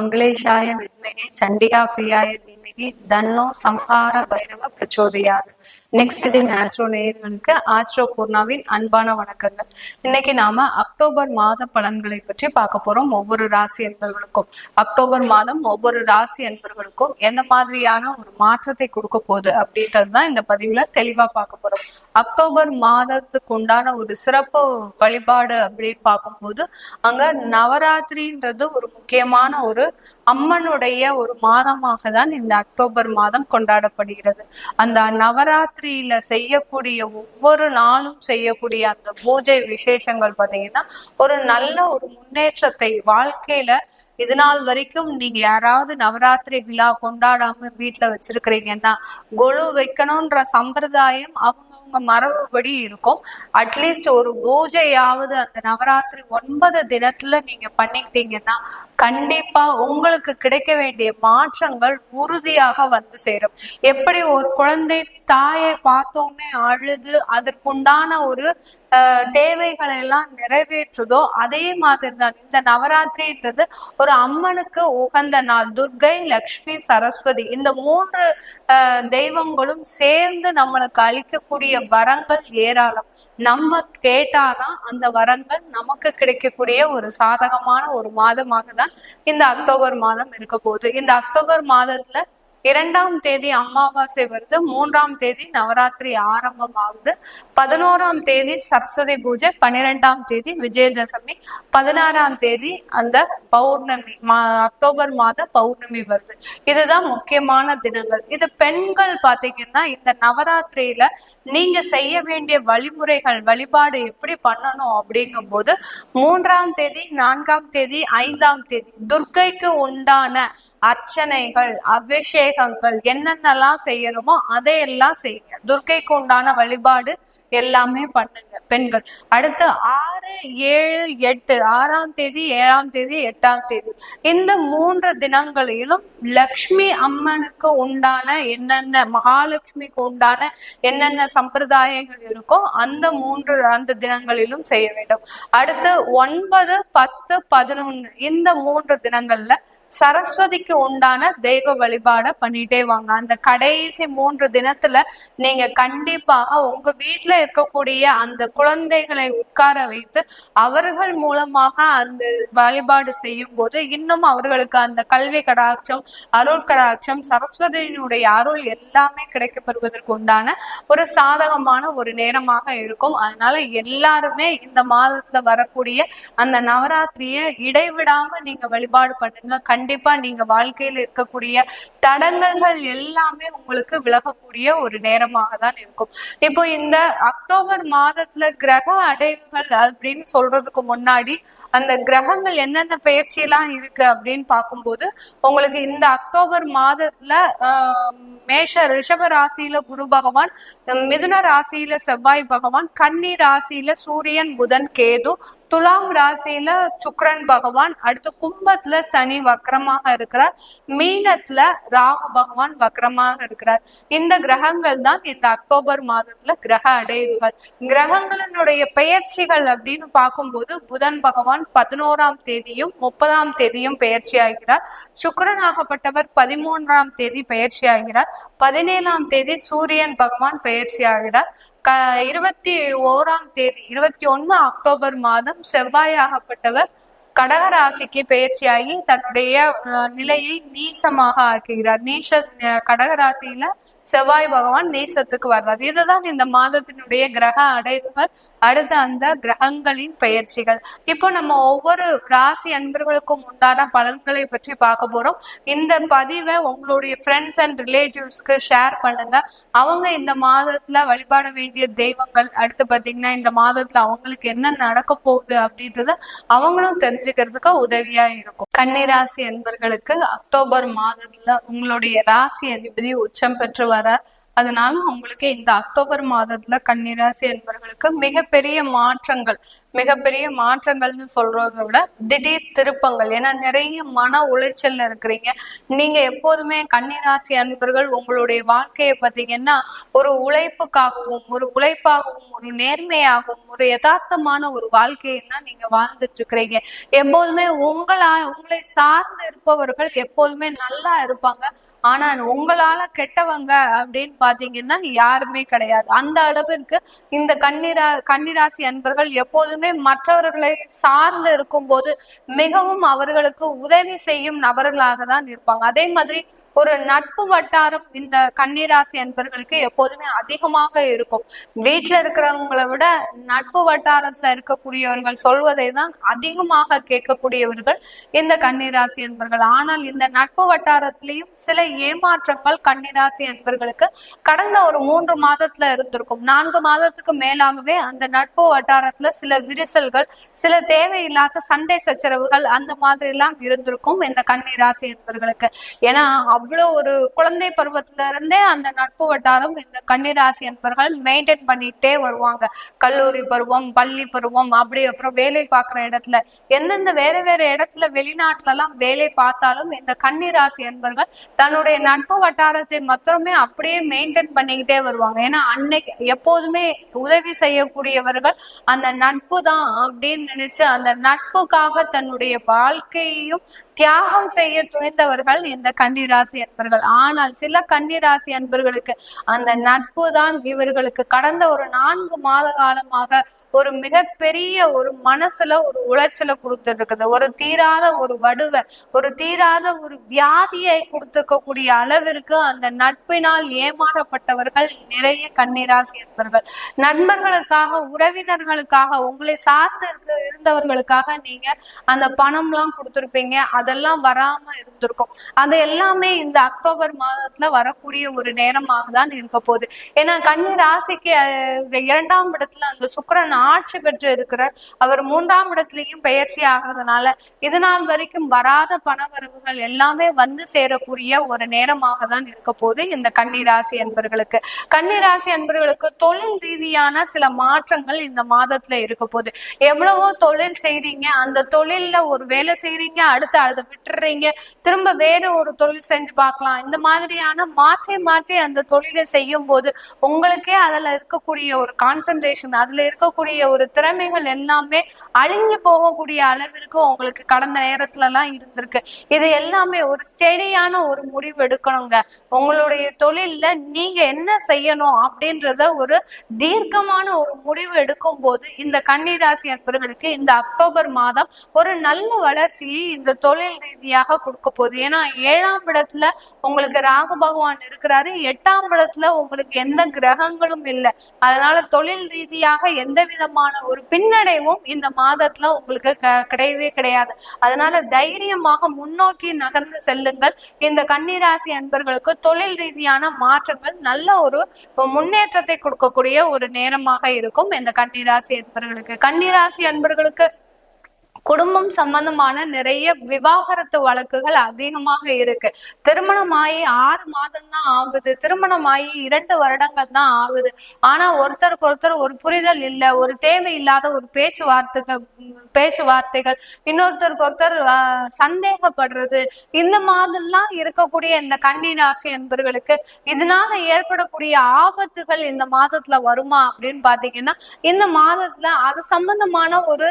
मङ्गलेशाय विद्महे चण्डिकाप्रियाय சண்டிகா பிரியாய தீமகி தன்னோ சம்ஹார பைரவ பிரச்சோதயாது. நெக்ஸ்ட் இது ஆஸ்ட்ரோ நேயர்களுக்கு ஆஸ்ட்ரோ பூர்ணாவின் அன்பான வணக்கங்கள். இன்னைக்கு நாம அக்டோபர் மாத பலன்களை பற்றி பார்க்க போறோம் ஒவ்வொரு ராசி என்பவர்களுக்கும் அக்டோபர் மாதம் ஒவ்வொரு ராசி என்பவர்களுக்கும் எந்த மாதிரியான ஒரு மாற்றத்தை கொடுக்க போகுது அப்படின்றது தான் இந்த பதிவுல தெளிவா பார்க்க போறோம். அக்டோபர் மாதத்துக்கு உண்டான ஒரு சிறப்பு வழிபாடு அப்படின்னு பார்க்கும்போது அங்க நவராத்திரின்றது ஒரு முக்கியமான ஒரு அம்மனுடைய ஒரு மாதமாக தான் இந்த அக்டோபர் மாதம் கொண்டாடப்படுகிறது. அந்த நவராத்திரியில செய்யக்கூடிய ஒவ்வொரு நாளும் செய்யக்கூடிய அந்த பூஜை விசேஷங்கள் பார்த்தீங்கன்னா ஒரு நல்ல ஒரு முன்னேற்றத்தை வாழ்க்கையில இது நாள் வரைக்கும் நீங்க யாராவது நவராத்திரி விழா கொண்டாடாம வீட்டுல வச்சிருக்கிறீங்கன்னா கொலு வைக்கணும்ன்ற சம்பிரதாயம் அவங்கவுங்க மரபுபடி இருக்கும். அட்லீஸ்ட் ஒரு பூஜையாவது அந்த நவராத்திரி ஒன்பது தினத்துல நீங்க பண்ணிக்கிட்டீங்கன்னா கண்டிப்பா உங்களுக்கு கிடைக்க வேண்டிய மாற்றங்கள் உறுதியாக வந்து சேரும். எப்படி ஒரு குழந்தை தாயை பார்த்தோன்னே அழுது அதற்குண்டான ஒரு தேவைகளை எல்லாம் நிறைவேற்றுதோ அதே மாதிரி தான். இந்த நவராத்திரின்றது ஒரு அம்மனுக்கு உகந்த நாள். துர்கை லக்ஷ்மி சரஸ்வதி இந்த மூன்று தெய்வங்களும் சேர்ந்து நம்மளுக்கு அளிக்கக்கூடிய வரங்கள் ஏராளம். நம்ம கேட்டாதான் அந்த வரங்கள் நமக்கு கிடைக்கக்கூடிய ஒரு சாதகமான ஒரு மாதமாக தான் இந்த அக்டோபர் மாதம் இருக்க போகுது. இந்த அக்டோபர் மாதத்துல இரண்டாம் தேதி அமாவாசை வருது மூன்றாம் தேதி நவராத்திரி ஆரம்பம் ஆகுது பதினோராம் தேதி சரஸ்வதி பூஜை பன்னிரெண்டாம் தேதி விஜயதசமி பதினாறாம் தேதி அந்த பௌர்ணமி மா அக்டோபர் மாத பௌர்ணமி வருது. இதுதான் முக்கியமான தினங்கள். இது பெண்கள் பாத்தீங்கன்னா இந்த நவராத்திரியில நீங்க செய்ய வேண்டிய வழிமுறைகள் வழிபாடு எப்படி பண்ணணும் அப்படிங்கும்போது மூன்றாம் தேதி நான்காம் தேதி ஐந்தாம் தேதி துர்க்கைக்கு உண்டான அர்ச்சனைகள் அபிஷேகங்கள் என்னென்னலாம் செய்யணுமோ அதையெல்லாம் செய்யுங்க. துர்க்கைக்கு உண்டான வழிபாடு எல்லாமே பண்ணுங்க பெண்கள். அடுத்து ஆ ஆறு ஏழு எட்டு ஆறாம் தேதி ஏழாம் தேதி எட்டாம் தேதி. இந்த மூன்று தினங்களிலும் லக்ஷ்மி அம்மனுக்கு உண்டான என்னென்ன மகாலட்சுமிக்கு உண்டான என்னென்ன சம்பிரதாயங்கள் இருக்கோ அந்த மூன்று அந்த தினங்களிலும் செய்ய வேண்டும். அடுத்து ஒன்பது பத்து பதினொன்னு இந்த மூன்று தினங்கள்ல சரஸ்வதிக்கு உண்டான தெய்வ வழிபாட பண்ணிட்டே வாங்க. அந்த கடைசி மூன்று தினத்துல நீங்க கண்டிப்பாக உங்க வீட்டுல இருக்கக்கூடிய அந்த குழந்தைகளை உட்கார வைத்து அவர்கள் மூலமாக அந்த வழிபாடு செய்யும் போது இன்னும் அவர்களுக்கு அந்த கல்வி கடாட்சம் அருள் கடாட்சம் சரஸ்வதியினுடைய அருள் எல்லாமே கிடைக்கப்பெறுவதற்கு உண்டான ஒரு சாதகமான ஒரு நேரமாக இருக்கும். அதனால எல்லாருமே இந்த மாதத்துல வரக்கூடிய அந்த நவராத்திரியை இடைவிடாம நீங்க வழிபாடு பண்ணுங்க. கண்டிப்பா நீங்க வாழ்க்கையில இருக்கக்கூடிய தடங்கல்கள் எல்லாமே உங்களுக்கு விலகக்கூடிய ஒரு நேரமாக தான் இருக்கும். இப்போ இந்த அக்டோபர் மாதத்துல கிரக அடைவுகள் அப்படின்னு சொல்றதுக்கு முன்னாடி அந்த கிரகங்கள் என்னென்ன பயிற்சி எல்லாம் இருக்கு அப்படின்னு பார்க்கும்போது உங்களுக்கு இந்த அக்டோபர் மாதத்துல ஆஹ், மேஷ ரிஷப ராசியில குரு பகவான் மிதுன ராசியில செவ்வாய் பகவான் கன்னி ராசியில சூரியன் புதன் கேது துலாம் ராசியில சுக்ரன் பகவான் அடுத்து கும்பத்துல சனி வக்கரமாக இருக்கிறார். மீனத்துல ராகு பகவான் வக்கரமாக இருக்கிறார். இந்த கிரகங்கள் தான் இந்த அக்டோபர் மாதத்துல கிரக அடைவுகள். கிரகங்களினுடைய பெயர்ச்சிகள் அப்படின்னு பார்க்கும்போது புதன் பகவான் பதினோராம் தேதியும் முப்பதாம் தேதியும் பெயர்ச்சி ஆகிறார். சுக்கிரனாகப்பட்டவர் பதிமூன்றாம் தேதி பெயர்ச்சி ஆகிறார். பதினேழாம் தேதி சூரியன் பகவான் பெயர்ச்சி ஆகிறார். க இருபத்தி ஓராம் தேதி இருபத்தி ஒன்று அக்டோபர் மாதம் செவ்வாயாகப்பட்டவர் கடகராசிக்கு பயிற்சியாகி தன்னுடைய நிலையை நீசமாக ஆக்குகிறார். நீச கடகராசியில செவ்வாய் பகவான் நீசத்துக்கு வர்றார். இதுதான் இந்த மாதத்தினுடைய கிரக அடைவுகள். அடுத்து அந்த கிரகங்களின் பெயர்ச்சிகள். இப்போ நம்ம ஒவ்வொரு ராசி அன்பர்களுக்கும் உண்டான பலன்களை பற்றி பார்க்க போறோம். இந்த பதிவை உங்களுடைய ஃப்ரெண்ட்ஸ் அண்ட் ரிலேட்டிவ்ஸ்க்கு ஷேர் பண்ணுங்க. அவங்க இந்த மாதத்துல வழிபாட வேண்டிய தெய்வங்கள் அடுத்து பாத்தீங்கன்னா இந்த மாதத்துல அவங்களுக்கு என்ன நடக்க போகுது அப்படின்றத அவங்களும் தெரிஞ்சு தெரிஞ்சுக்கிறதுக்கு உதவியா இருக்கும். கன்னிராசி என்பர்களுக்கு அக்டோபர் மாதத்துல உங்களுடைய ராசி அதிபதி உச்சம் பெற்று வர அதனால உங்களுக்கு இந்த அக்டோபர் மாதத்துல கன்னிராசி என்பவர்களுக்கு மிகப்பெரிய மாற்றங்கள் மிகப்பெரிய மாற்றங்கள்னு சொல்றதை விட திடீர் திருப்பங்கள். ஏன்னா நிறைய மன உளைச்சல்ல இருக்கிறீங்க. நீங்க எப்போதுமே கன்னிராசி அன்பர்கள் உங்களுடைய வாழ்க்கையை பார்த்தீங்கன்னா ஒரு உழைப்புக்காகவும் ஒரு உழைப்பாகவும் ஒரு நேர்மையாகவும் ஒரு யதார்த்தமான ஒரு வாழ்க்கையை தான் நீங்க வாழ்ந்துட்டு இருக்கிறீங்க. எப்போதுமே உங்களா உங்களை சார்ந்து இருப்பவர்கள் எப்போதுமே நல்லா இருப்பாங்க. ஆனா உங்களால கெட்டவங்க அப்படின்னு பாத்தீங்கன்னா யாருமே கிடையாது. அந்த அளவிற்கு இந்த கன்னிரா கன்னிராசி அன்பர்கள் எப்போதுமே மற்றவர்களை சார்ந்து இருக்கும்போது மிகவும் அவர்களுக்கு உதவி செய்யும் நபர்களாக தான் இருப்பாங்க. அதே மாதிரி ஒரு நட்பு வட்டாரம் இந்த கன்னிராசி அன்பர்களுக்கு எப்போதுமே அதிகமாக இருக்கும். வீட்டுல இருக்கிறவங்களை விட நட்பு வட்டாரத்துல இருக்கக்கூடியவர்கள் சொல்வதை தான் அதிகமாக கேட்கக்கூடியவர்கள் இந்த கன்னிராசி அன்பர்கள். ஆனால் இந்த நட்பு வட்டாரத்திலையும் சில ஏமாற்றங்கள் கன்னிராசி அன்பர்களுக்கு கடந்த ஒரு மூன்று மாதத்துல இருந்திருக்கும். நான்கு மாதத்துக்கு மேலாகவே அந்த நட்பு வட்டாரத்துல சில விரிசல்கள் சில தேவையில்லாத சண்டை சச்சரவுகள் அந்த மாதிரி எல்லாம் இருந்திருக்கும் இந்த கன்னிராசி அன்பர்களுக்கு. ஏன்னா அவ்வளோ ஒரு குழந்தை பருவத்துல இருந்தே அந்த நட்பு வட்டாரம் இந்த கன்னிராசி அன்பர்கள் மெயின்டைன் பண்ணிட்டே வருவாங்க. கல்லூரி பருவம் பள்ளி பருவம் அப்படி அப்புறம் வேலை பார்க்குற இடத்துல எந்தெந்த வேற வேற இடத்துல வெளிநாட்டுல எல்லாம் வேலை பார்த்தாலும் இந்த கன்னிராசி அன்பர்கள் தன்னுடைய நட்பு வட்டாரத்தை மாத்திரமே அப்படியே மெயின்டைன் பண்ணிக்கிட்டே வருவாங்க. ஏன்னா அன்னைக்கு எப்போதுமே உதவி செய்யக்கூடியவர்கள் அந்த நட்பு தான் அப்படின்னு நினைச்சு அந்த நட்புக்காக தன்னுடைய வாழ்க்கையையும் தியாகம் செய்ய துணிந்தவர்கள் இந்த கன்னிராசி அன்பர்கள். ஆனால் சில கன்னிராசி அன்பர்களுக்கு அந்த நட்பு தான் இவர்களுக்கு கடந்த ஒரு நான்கு மாத காலமாக ஒரு மிகப்பெரிய ஒரு மனசுல ஒரு உளைச்சலை கொடுத்துட்டு இருக்குது ஒரு தீராத ஒரு வடுவை ஒரு தீராத ஒரு வியாதியை கொடுத்துருக்கக்கூடிய அளவிற்கு அந்த நட்பினால் ஏமாறப்பட்டவர்கள் நிறைய கன்னிராசி அன்பர்கள். நண்பர்களுக்காக உறவினர்களுக்காக உங்களை சார்ந்து இருந்தவர்களுக்காக நீங்க அந்த பணம்லாம் கொடுத்துருப்பீங்க. அதெல்லாம் வராம இருந்திருக்கும். அது எல்லாமே இந்த அக்டோபர் மாதத்துல வரக்கூடிய ஒரு நேரமாக தான் இருக்க போகுது. ஏன்னா கன்னி ராசிக்கு இரண்டாம் இடத்துல அந்த சுக்கிரன் ஆட்சி பெற்று இருக்கிறார். அவர் மூன்றாம் இடத்துலயும் பெயர்ச்சி ஆகிறதுனால இது நாள் வரைக்கும் வராத பணவரவுகள் எல்லாமே வந்து சேரக்கூடிய ஒரு நேரமாக தான் இருக்க போது இந்த கன்னிராசி என்பர்களுக்கு கன்னி என்பர்களுக்கு தொழில் ரீதியான சில மாற்றங்கள் இந்த மாதத்துல இருக்க போகுது. எவ்வளவோ தொழில் செய்றீங்க அந்த தொழில்ல ஒரு வேலை செய்றீங்க அடுத்த அதை விட்டுறீங்க. திரும்ப வேற ஒரு தொழில் செஞ்சு பார்க்கலாம். இந்த மாதிரியான மாற்றி மாற்றி அந்த தொழிலை செய்யும் போது உங்களுக்கே அதுல இருக்கக்கூடிய ஒரு கான்சென்ட்ரேஷன் அதுல இருக்கக்கூடிய ஒரு திறமைகள் எல்லாமே அழிஞ்சு போகக்கூடிய அளவிற்கு உங்களுக்கு கடந்த நேரத்துல எல்லாம் இருந்திருக்கு. இது எல்லாமே ஒரு ஸ்டெடியான ஒரு முடிவு எடுக்கணுங்க. உங்களுடைய தொழில்ல நீங்க என்ன செய்யணும் அப்படின்றத ஒரு தீர்க்கமான ஒரு முடிவு எடுக்கும் போது இந்த கன்னிராசி அன்பர்களுக்கு இந்த அக்டோபர் மாதம் ஒரு நல்ல வளர்ச்சியை இந்த தொழில் தொழில் ரீதியாக கொடுக்க போகுது. ஏன்னா ஏழாம் இடத்துல உங்களுக்கு ராகு பகவான் இருக்கிறாரு. எட்டாம் இடத்துல உங்களுக்கு எந்த கிரகங்களும் இல்லை. அதனால தொழில் ரீதியாக எந்த விதமான ஒரு பின்னடைவும் இந்த மாதத்துல உங்களுக்கு க- கிடையவே கிடையாது. அதனால தைரியமாக முன்னோக்கி நகர்ந்து செல்லுங்கள். இந்த கன்னிராசி அன்பர்களுக்கு தொழில் ரீதியான மாற்றங்கள் நல்ல ஒரு முன்னேற்றத்தை கொடுக்கக்கூடிய ஒரு நேரமாக இருக்கும். இந்த கன்னிராசி அன்பர்களுக்கு கன்னிராசி அன்பர்களுக்கு குடும்பம் சம்பந்தமான நிறைய விவாகரத்து வழக்குகள் அதிகமாக இருக்கு. திருமணமாயி ஆறு மாதம் தான் ஆகுது. திருமணமாயி இரண்டு வருடங்கள் தான் ஆகுது. ஆனா ஒருத்தருக்கு ஒருத்தர் ஒரு புரிதல் இல்ல ஒரு தேவையில்லாத ஒரு பேச்சுவார்த்தைகள் பேச்சுவார்த்தைகள். இன்னொருத்தருக்கு ஒருத்தர் ஆஹ், சந்தேகப்படுறது. இந்த மாதிரிலாம் இருக்கக்கூடிய இந்த கன்னிராசி என்பவர்களுக்கு இதனால ஏற்படக்கூடிய ஆபத்துகள் இந்த மாதத்துல வருமா அப்படின்னு பாத்தீங்கன்னா இந்த மாதத்துல அது சம்பந்தமான ஒரு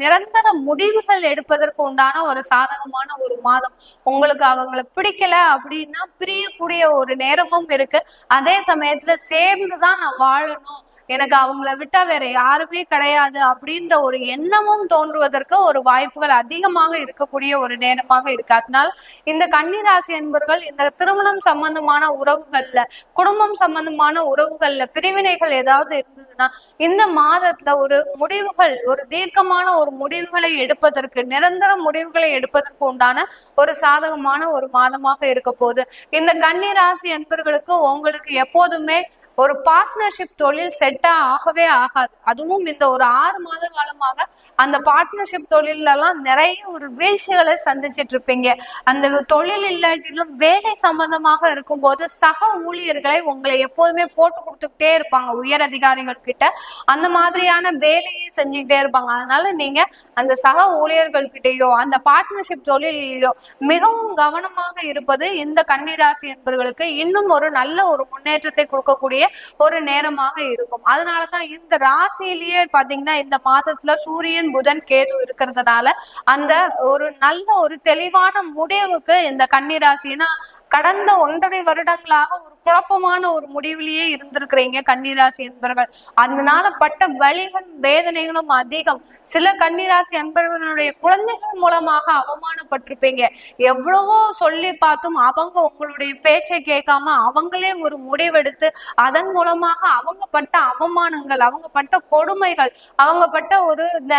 நிரந்தர முடிவுகள் எடுப்பதற்கு உண்டான ஒரு சாதகமான ஒரு மாதம். உங்களுக்கு அவங்கள பிடிக்கல அப்படின்னா பிரியக்கூடிய ஒரு நேரமும் இருக்கு. அதே சமயத்துல சேர்ந்துதான் நான் வாழணும். எனக்கு அவங்கள விட்டா வேற யாருமே கிடையாது அப்படின்ற ஒரு எண்ணமும் தோன்றுவதற்கு ஒரு வாய்ப்புகள் அதிகமாக இருக்கக்கூடிய ஒரு நேரமாக இருக்கு. அதனால இந்த கன்னிராசி என்பவர்கள் இந்த திருமணம் சம்பந்தமான உறவுகள்ல குடும்பம் சம்பந்தமான உறவுகள்ல பிரிவினைகள் ஏதாவது இருந்ததுன்னா இந்த மாதத்துல ஒரு முடிவுகள் ஒரு தீர்க்கமான ஒரு முடிவுகள் எடுப்பதற்கு நிரந்தர முடிவுகளை எடுப்பதற்கு உண்டான ஒரு சாதகமான ஒரு மாதமாக இருக்க போகுது. இந்த கன்னி ராசி என்பர்களுக்கு உங்களுக்கு எப்போதுமே ஒரு பார்ட்னர்ஷிப் தொழில் செட்டா ஆகவே ஆகாது. அதுவும் இந்த ஒரு ஆறு மாத காலமாக அந்த பார்ட்னர்ஷிப் தொழிலெல்லாம் நிறைய ஒரு வீழ்ச்சிகளை சந்திச்சிட்டு இருப்பீங்க அந்த தொழில் இல்லாட்டிலும் வேலை சம்பந்தமாக இருக்கும்போது சக ஊழியர்களை உங்களை எப்போதுமே போட்டு கொடுத்துக்கிட்டே இருப்பாங்க உயர் அதிகாரிகள் கிட்ட. அந்த மாதிரியான வேலையை செஞ்சுக்கிட்டே இருப்பாங்க. அதனால நீங்க அந்த சக ஊழியர்கள் கிட்டேயோ அந்த பார்ட்னர்ஷிப் தொழிலையோ மிகவும் கவனமாக இருப்பது இந்த கன்னிராசி என்பவர்களுக்கு இன்னும் ஒரு நல்ல ஒரு முன்னேற்றத்தை கொடுக்கக்கூடிய ஒரு நேரமாக இருக்கும். அதனாலதான் இந்த ராசியிலேயே பாத்தீங்கன்னா இந்த மாதத்துல சூரியன் புதன் கேது இருக்கிறதுனால அந்த ஒரு நல்ல ஒரு தெளிவான முடிவுக்கு இந்த கன்னிராசினா கடந்த ஒன்றரை வருடங்களாக ஒரு குழப்பமான ஒரு முடிவிலேயே இருந்திருக்கிறீங்க கன்னிராசி என்பவர்கள் அதனால பட்ட வலிகளும் வேதனைகளும் அதிகம். சில கன்னிராசி என்பவர்களுடைய குழந்தைகள் மூலமாக அவமானப்பட்டிருப்பீங்க. எவ்வளவோ சொல்லி பார்த்தும் அவங்க உங்களுடைய பேச்சை கேட்காம அவங்களே ஒரு முடிவெடுத்து அதன் மூலமாக அவங்க பட்ட அவமானங்கள் அவங்க பட்ட கொடுமைகள் அவங்க பட்ட ஒரு இந்த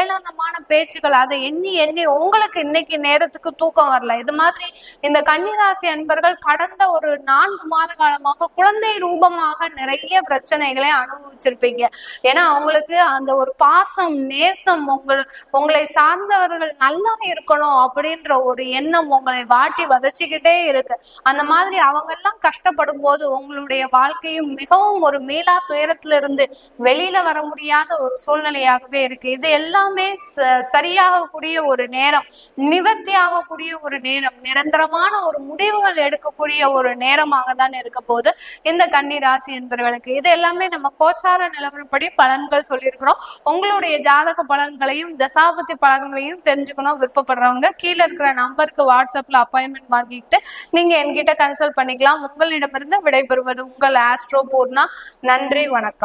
ஏளனமான பேச்சுகள் அதை எண்ணி எண்ணி உங்களுக்கு இன்னைக்கு நேரத்துக்கு தூக்கம் வரல. இது மாதிரி இந்த கன்னிராசி அன்பர்கள் கடந்த ஒரு நான்கு மாத காலமாக குழந்தை ரூபமாக நிறைய பிரச்சனைகளை அனுபவிச்சிருப்பீங்க. ஏன்னா அவங்களுக்கு அந்த ஒரு பாசம் நேசம் உங்கள் உங்களை சார்ந்தவர்கள் நல்லா இருக்கணும் அப்படின்ற ஒரு எண்ணம் உங்களை வாட்டி வதச்சிக்கிட்டே இருக்கு. அந்த மாதிரி அவங்க எல்லாம் கஷ்டப்படும் போது உங்களுடைய வாழ்க்கையும் மிகவும் ஒரு மீளா துயரத்திலிருந்து வெளியில வர முடியாத ஒரு சூழ்நிலையாகவே இருக்கு. இது எல்லாமே ச- சரியாகக்கூடிய ஒரு நேரம் நிவர்த்தி ஆகக்கூடிய ஒரு நேரம் நிரந்தரமான ஒரு முடிவுகள் எடுக்கக்கூடிய ஒரு நேரமாக தான் இருக்க போது இந்த கன்னி ராசி என்பவர்களுக்கு இது எல்லாமே நம்ம கோச்சார நிலவரப்படி பலன்கள் சொல்லியிருக்கிறோம். உங்களுடைய ஜாதக பலன்களையும் தசாபதி பலன்களையும் தெரிஞ்சுக்கணும் விருப்பப்படுறவங்க கீழே இருக்கிற நம்பருக்கு வாட்ஸ்அப்ல அப்பாயின்மெண்ட் வாங்கிட்டு நீங்க என்கிட்ட கன்சல்ட் பண்ணிக்கலாம். உங்களிடமிருந்து விடைபெறுவது உங்கள் ஆஸ்ட்ரோ பூர்ணா. நன்றி வணக்கம்.